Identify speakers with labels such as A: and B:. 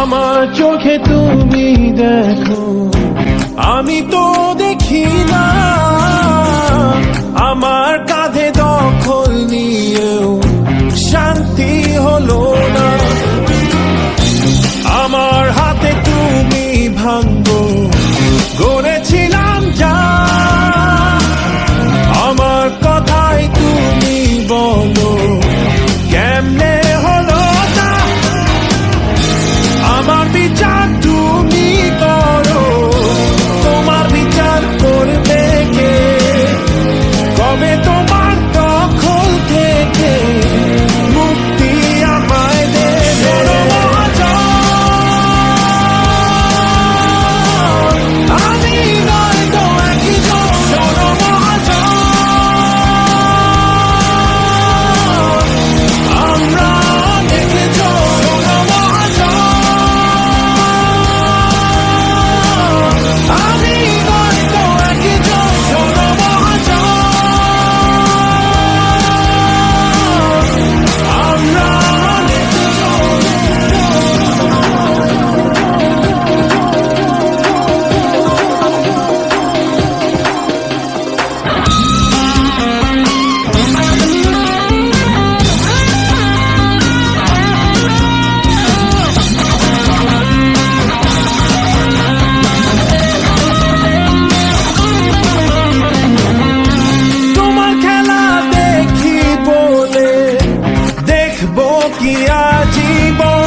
A: আমার চোখে তুমি দেখো। আমি তো দেখি কি আজীবন